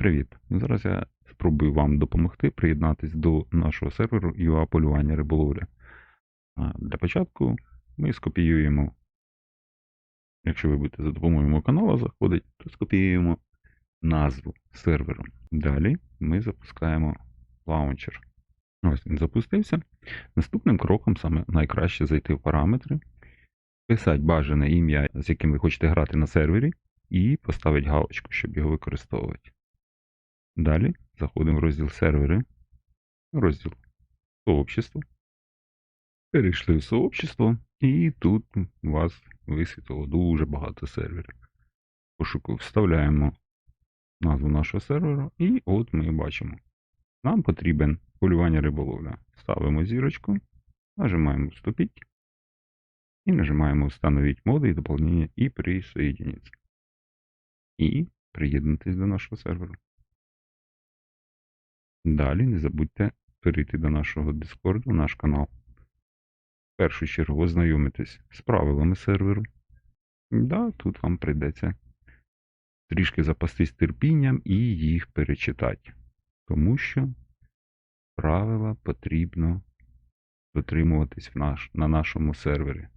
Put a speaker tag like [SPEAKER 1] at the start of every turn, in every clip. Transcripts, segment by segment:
[SPEAKER 1] привіт! Зараз я спробую вам допомогти приєднатись до нашого серверу UA полювання риболовля. Для початку ми скопіюємо, якщо ви будете за допомогою мого каналу заходити, то скопіюємо назву серверу. Далі ми запускаємо лаунчер. Ось він запустився. Наступним кроком саме найкраще зайти в параметри, писати бажане ім'я, з яким ви хочете грати на сервері, і поставити галочку, щоб його використовувати. Далі заходимо в розділ сервери, розділ сообщество. Перейшли в сообщество, і тут у вас висвітлило дуже багато серверів. Пошуку вставляємо назву нашого серверу, і от ми бачимо. Нам потрібен полювання риболовля. Ставимо зірочку, нажимаємо Вступить і нажимаємо Встановить моди і доповнення і присоединиться. І приєднатись до нашого серверу. Далі не забудьте перейти до нашого Discord, наш канал. В першу чергу ознайомитись з правилами серверу. Да, тут вам прийдеться трішки запастись терпінням і їх перечитати. Тому що правила потрібно дотримуватись в наш, на нашому сервері.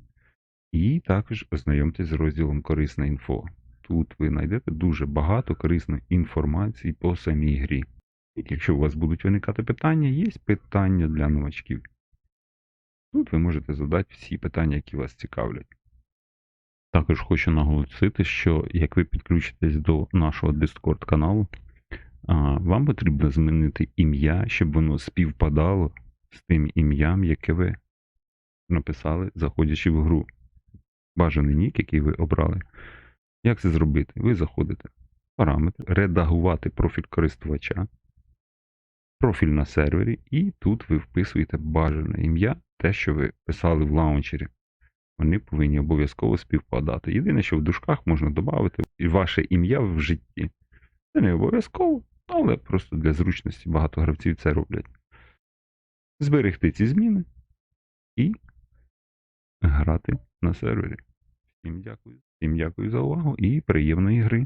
[SPEAKER 1] І також ознайомтесь з розділом Корисна інфо. Тут ви знайдете дуже багато корисної інформації по самій грі. Якщо у вас будуть виникати питання, є питання для новачків. Тут ви можете задати всі питання, які вас цікавлять. Також хочу наголосити, що як ви підключитесь до нашого Discord каналу, вам потрібно змінити ім'я, щоб воно співпадало з тим ім'ям, яке ви написали, заходячи в гру. Бажаний нік, який ви обрали. Як це зробити? Ви заходите в параметри, редагувати профіль користувача, профіль на сервері, і тут ви вписуєте бажане ім'я, те, що ви писали в лаунчері. Вони повинні обов'язково співпадати. Єдине, що в дужках можна додати ваше ім'я в житті. Це не обов'язково, але просто для зручності багато гравців це роблять. Зберегти ці зміни і грати на сервері. Всім дякую. Всім дякую за увагу і приємної гри.